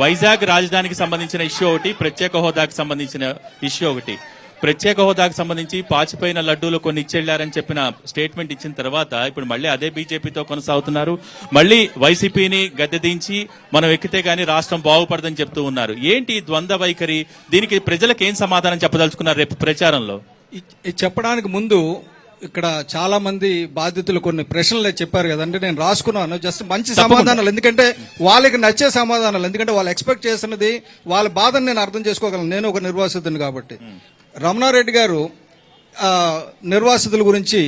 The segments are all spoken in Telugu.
వైజాగ్ రాజధానికి సంబంధించిన ఇష్యూ ఒకటి ప్రత్యేక హోదాకు సంబంధించిన ఇష్యూ ఒకటి. ప్రత్యేక హోదాకు సంబంధించి పాచిపోయిన లడ్డూలు కొన్ని ఇచ్చెళ్ళారని చెప్పిన స్టేట్మెంట్ ఇచ్చిన తర్వాత ఇప్పుడు మళ్ళీ అదే బీజేపీతో కొనసాగుతున్నారు. మళ్ళీ వైసీపీని గద్దెదించి మనం ఎక్కితే గానీ రాష్ట్రం బాగుపడదని చెప్తూ ఉన్నారు. ఏంటి ద్వంద్వ వైఖరి? దీనికి ప్రజలకు ఏం సమాధానం చెప్పదలుచుకున్నారు రేపు ప్రచారంలో? ఇది చెప్పడానికి ముందు ఇక్కడ చాలా మంది బాధితులు కొన్ని ప్రశ్నలు చెప్పారు కదండి నేను రాసుకున్నాను. జస్ట్ మంచి సమాధానాలు. ఎందుకంటే వాళ్ళకి నచ్చే సమాధానాలు. ఎందుకంటే వాళ్ళు ఎక్స్పెక్ట్ చేస్తున్నది వాళ్ళ బాధను నేను అర్థం చేసుకోగలను. నేను ఒక నిర్వాసితుని కాబట్టి. రమణారెడ్డి గారు నిర్వాసితుల గురించి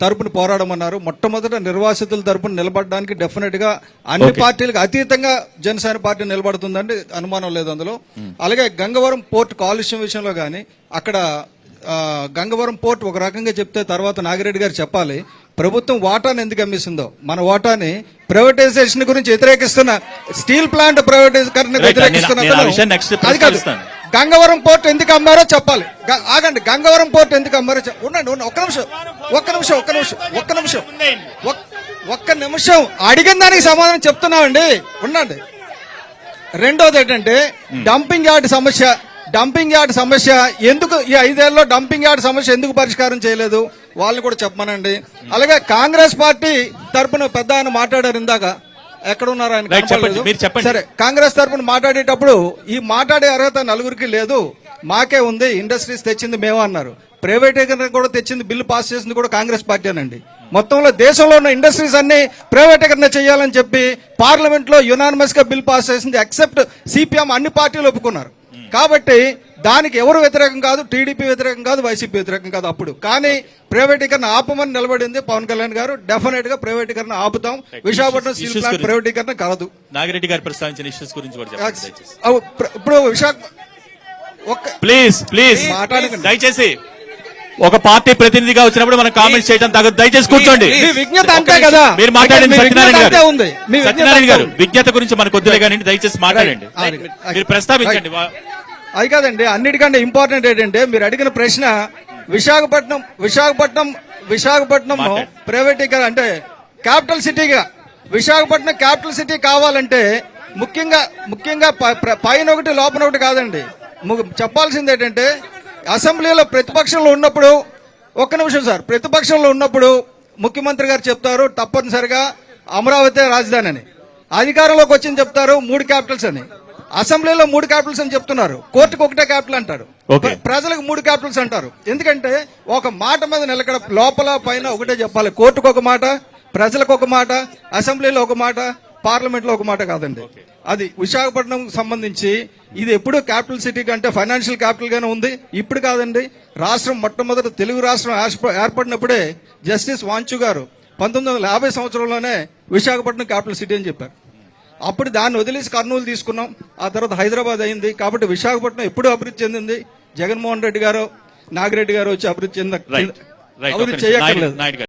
తరపున పోరాడమన్నారు. మొట్టమొదట నిర్వాసితుల తరపున నిలబడడానికి డెఫినెట్గా అన్ని పార్టీలకు అతీతంగా జనసేన పార్టీ నిలబడుతుందండి అనుమానం లేదు అందులో. అలాగే గంగవరం పోర్ట్ కాలుష్యం విషయంలో గానీ అక్కడ గంగవరం పోర్ట్ ఒక రకంగా చెప్తే తర్వాత నాగిరెడ్డి గారు చెప్పాలి ప్రభుత్వం వాటాను ఎందుకు అమ్మిస్తుందో మన వాటాని ప్రైవేటైజేషన్ గురించి వ్యతిరేకిస్తున్న స్టీల్ ప్లాంట్ ప్రైవేటైజేషన్ వ్యతిరేకిస్తున్న అది కాదు. గంగవరం పోర్ట్ ఎందుకు అమ్మారో చెప్పాలి. ఆగండి గంగవరం పోర్ట్ ఎందుకు అమ్మారో ఉండండి ఉండండి ఒక్క నిమిషం ఒక్క నిమిషం ఒక్క నిమిషం ఒక్క నిమిషం. ఒక్- ఒక్క నిమిషం. అడిగిన దానికి సమాధానం చెప్తున్నామండి. ఉండండి. రెండోది ఏంటంటే డంపింగ్ యార్డ్ సమస్య డంపింగ్ యార్డ్ సమస్య ఎందుకు ఈ ఐదేళ్ళలో డంపింగ్ యార్డ్ సమస్య ఎందుకు పరిష్కారం చేయలేదు? వాళ్ళని కూడా చెప్పమనండి. అలాగే కాంగ్రెస్ పార్టీ తరపున పెద్ద ఆయన మాట్లాడారు ఇందాక. ఎక్కడ ఉన్నారు ఆయన. సరే కాంగ్రెస్ తరపున మాట్లాడేటప్పుడు ఈ మాట్లాడే అర్హత నలుగురికి లేదు. మాకే ఉంది ఇండస్ట్రీస్ తెచ్చింది మేమే అన్నారు. ప్రైవేటీకరణ కూడా తెచ్చింది బిల్లు పాస్ చేసింది కూడా కాంగ్రెస్ పార్టీనండి మొత్తంలో దేశంలో ఉన్న ఇండస్ట్రీస్ అన్ని ప్రైవేటీకరణ చేయాలని చెప్పి పార్లమెంట్లో యునానిమస్గా బిల్ పాస్ చేసింది ఎక్సెప్ట్ సిపిఎం అన్ని పార్టీలు ఒప్పుకున్నారు. కాబట్టి దానికి ఎవరు వ్యతిరేకం కాదు టీడీపీ వ్యతిరేకం కాదు వైసీపీ వ్యతిరేకం కాదు అప్పుడు. కానీ ప్రైవేటీకరణ ఆపమని నిలబడింది పవన్ కళ్యాణ్ గారు. డెఫినెట్గా ప్రైవేటీకరణ ఆపుతాం. Visakhapatnam steel plant. ప్రైవేటీకరణ కాదు. నాగిరెడ్డి గారు ప్రస్తావించిన ఇష్యూస్ గురించి ఇప్పుడు విశాఖ ప్లీజ్ ప్లీజ్. దయచేసి. ఒక పార్టీ ప్రతినిధిగా వచ్చినప్పుడు మనం కామెంట్స్ చేయడం తగదు దయచేసి కూర్చోండి విజ్ఞత అంతే. కదా. మీరు మాట్లాడండి సత్యనారాయణ అంతే గారు ఉంది. మీ విజ్ఞత సత్యనారాయణ గారు. విజ్ఞత గురించి మనకు వద్దులే కానీ దయచేసి మాట్లాడండి. మీరు ప్రస్తావించండి అది కాదండి అన్నిటికంటే ఇంపార్టెంట్ ఏంటంటే మీరు అడిగిన ప్రశ్న విశాఖపట్నం విశాఖపట్నం విశాఖపట్నం. ప్రైవేటీకరణ అంటే క్యాపిటల్ సిటీగా విశాఖపట్నం క్యాపిటల్ సిటీ కావాలంటే ముఖ్యంగా ముఖ్యంగా పైన ఒకటి లోపల ఒకటి కాదండి చెప్పాల్సింది ఏంటంటే అసెంబ్లీలో ప్రతిపక్షంలో ఉన్నప్పుడు ఒక్క నిమిషం సార్ ప్రతిపక్షంలో ఉన్నప్పుడు ముఖ్యమంత్రి గారు చెప్తారు తప్పనిసరిగా అమరావతి రాజధాని అని అధికారంలోకి వచ్చింది చెప్తారు మూడు క్యాపిటల్స్ అని. అసెంబ్లీలో మూడు క్యాపిటల్స్ అని చెప్తున్నారు. కోర్టుకు ఒకటే క్యాపిటల్ అంటారు. ప్రజలకు మూడు క్యాపిటల్స్ అంటారు. ఎందుకంటే ఒక మాట మీద నిలకడ లోపల పైన ఒకటే చెప్పాలి. కోర్టుకు ఒక మాట ప్రజలకు ఒక మాట అసెంబ్లీలో ఒక మాట పార్లమెంట్లో ఒక మాట కాదండి. అది విశాఖపట్నం సంబంధించి ఇది ఎప్పుడు క్యాపిటల్ సిటీ కంటే ఫైనాన్షియల్ క్యాపిటల్ గానే ఉంది. ఇప్పుడు కాదండి. రాష్ట్రం మొట్టమొదటి తెలుగు రాష్ట్రం ఏర్ప- ఏర్పడినప్పుడే జస్టిస్ వాంచు గారు పంతొమ్మిది వందల యాభై సంవత్సరంలోనే విశాఖపట్నం క్యాపిటల్ సిటీ అని చెప్పారు. అప్పుడు దాన్ని వదిలేసి కర్నూలు తీసుకున్నాం. ఆ తర్వాత హైదరాబాద్ అయింది. కాబట్టి విశాఖపట్నం ఎప్పుడు అభివృద్ధి చెందింది. జగన్మోహన్ రెడ్డి గారు నాగిరెడ్డి గారు వచ్చి అభివృద్ధి చెంద అభివృద్ధి చేయక్కర్లేదు.